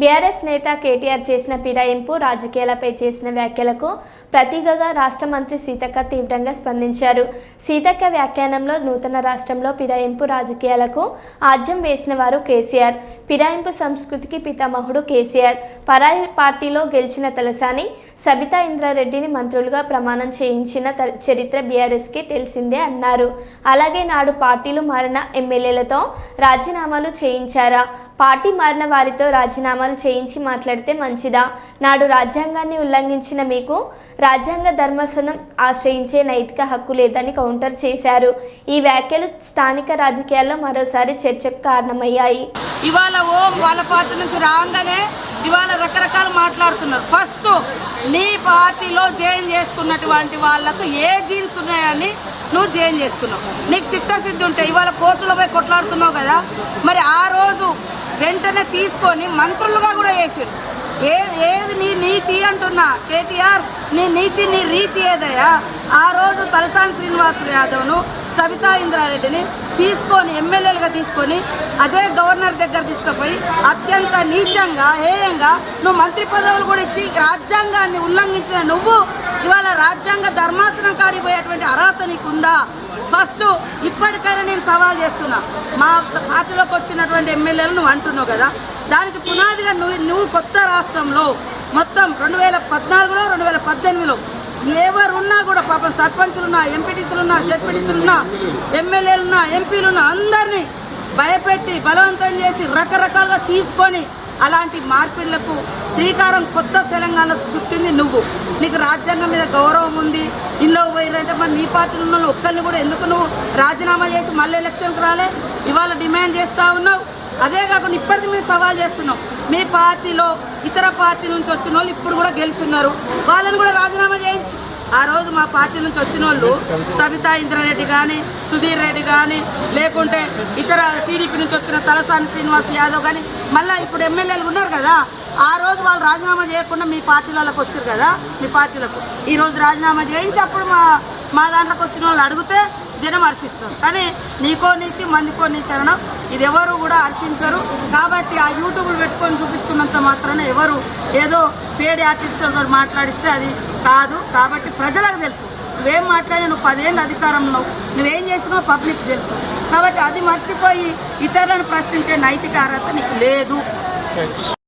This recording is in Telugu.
బీఆర్ఎస్ నేత కేటీఆర్ చేసిన ఫిరాయింపు రాజకీయాలపై చేసిన వ్యాఖ్యలకు ప్రతీకగా రాష్ట్ర మంత్రి సీతక్క తీవ్రంగా స్పందించారు. సీతక్క వ్యాఖ్యానంలో నూతన రాష్ట్రంలో ఫిరాయింపు రాజకీయాలకు ఆజ్యం వేసిన వారు కేసీఆర్. ఫిరాయింపు సంస్కృతికి పితామహుడు కేసీఆర్. పరాయి పార్టీలో గెలిచిన తలసాని సబితా ఇంద్రారెడ్డిని మంత్రులుగా ప్రమాణం చేయించిన చరిత్ర బీఆర్ఎస్కి తెలిసిందే అన్నారు. అలాగే నాడు పార్టీలు మారిన ఎమ్మెల్యేలతో రాజీనామాలు చేయించారా? పార్టీ మారిన వారితో రాజీనామాలు చేయించి మాట్లాడితే మంచిదా? నాడు రాజ్యాంగాన్ని ఉల్లంఘించిన మీకు రాజ్యాంగ ధర్మసనం ఆశ్రయించే నైతిక హక్కు లేదని కౌంటర్ చేశారు. ఈ వ్యాఖ్యలు స్థానిక రాజకీయాల్లో మరోసారి చర్చకు కారణమయ్యాయి. ఇవాళ ఓ వాళ్ళ పార్టీ నుంచి రాగానే ఇవాళ రకరకాలు మాట్లాడుతున్నారు. ఫస్ట్ నీ పార్టీలో జాయిన్ చేసుకున్నటువంటి వాళ్ళకు ఏ జీన్స్ ఉన్నాయని నువ్వు జాయిన్ చేసుకున్నావు. నీకు చిత్తశుద్ధి ఉంటే ఇవాళ కోర్టులో పోయి కొట్లాడుతున్నావు కదా. మరి ఆ రోజు వెంటనే తీసుకొని మంత్రులుగా కూడా చేసారు ఏ ఏది నీ నీతి అంటున్నా కేటీఆర్ నీ నీతి నీ రీతి ఏదయ్యా? ఆ రోజు తలసాని శ్రీనివాస్ యాదవ్ను సబితా ఇంద్రారెడ్డిని తీసుకొని ఎమ్మెల్యేలుగా తీసుకొని అదే గవర్నర్ దగ్గర తీసుకుపోయి అత్యంత నీచంగా హేయంగా నువ్వు మంత్రి పదవులు కూడా ఇచ్చి రాజ్యాంగాన్ని ఉల్లంఘించిన నువ్వు ఇవాళ రాజ్యాంగ ధర్మాసనం కాడిపోయేటువంటి అర్హత నీకుందా? ఫస్ట్ ఇప్పటికైనా నేను సవాల్ చేస్తున్నా. మా పార్టీలోకి వచ్చినటువంటి ఎమ్మెల్యేలు నువ్వు అంటున్నావు కదా? దానికి పునాదిగా నువ్వు నువ్వు కొత్త రాష్ట్రంలో మొత్తం రెండు వేల పద్నాలుగులో రెండు వేల పద్దెనిమిదిలో ఎవరున్నా కూడా పాపం సర్పంచులున్నా ఎంపీటీసీలున్నా జెడ్పీటీసీలున్నా ఎమ్మెల్యేలున్నా ఎంపీలున్నా అందరినీ భయపెట్టి బలవంతం చేసి రకరకాలుగా తీసుకొని అలాంటి మార్పిళ్ళకు శ్రీకారం కొత్త తెలంగాణ చుట్టింది నువ్వు. నీకు రాజ్యాంగం మీద గౌరవం ఉంది. ఇందులో పోయినంటే మరి నీ పార్టీలో ఉన్న వాళ్ళు ఒక్కరిని కూడా ఎందుకు నువ్వు రాజీనామా చేసి మళ్ళీ ఎలక్షన్కి రాలే? ఇవాళ డిమాండ్ చేస్తూ ఉన్నావు. అదే కాకుండా ఇప్పటికి మేము సవాల్ చేస్తున్నాం. మీ పార్టీలో ఇతర పార్టీ నుంచి వచ్చిన వాళ్ళు ఇప్పుడు కూడా గెలుచున్నారు. వాళ్ళని కూడా రాజీనామా చేయించి. ఆ రోజు మా పార్టీ నుంచి వచ్చిన వాళ్ళు సబితా ఇంద్రారెడ్డి కానీ సుధీర్ రెడ్డి కానీ లేకుంటే ఇతర టీడీపీ నుంచి వచ్చిన తలసాని శ్రీనివాస్ యాదవ్ కానీ మళ్ళీ ఇప్పుడు ఎమ్మెల్యేలు ఉన్నారు కదా ఆ రోజు వాళ్ళు రాజీనామా చేయకుండా మీ పార్టీలకు వచ్చారు కదా మీ పార్టీలకు. ఈరోజు రాజీనామా చేయించి అప్పుడు మా మా దాంట్లోకి వచ్చిన వాళ్ళు అడిగితే జనం హర్షిస్తారు. కానీ నీకో నీతి మందికో నీతి అనడం ఇది ఎవరు కూడా హర్షించరు. కాబట్టి ఆ యూట్యూబ్లు పెట్టుకొని చూపించుకున్నంత మాత్రాన ఎవరు ఏదో పేడి ఆర్టిస్టులతో మాట్లాడిస్తే అది కాదు. కాబట్టి ప్రజలకు తెలుసు. నువ్వేం మాట్లాడినా నువ్వు పదేళ్ళు అధికారంలో నువ్వేం చేసినావు పబ్లిక్ తెలుసు. కాబట్టి అది మర్చిపోయి ఇతరులను ప్రశ్నించే నైతిక అర్హత నీకు లేదు.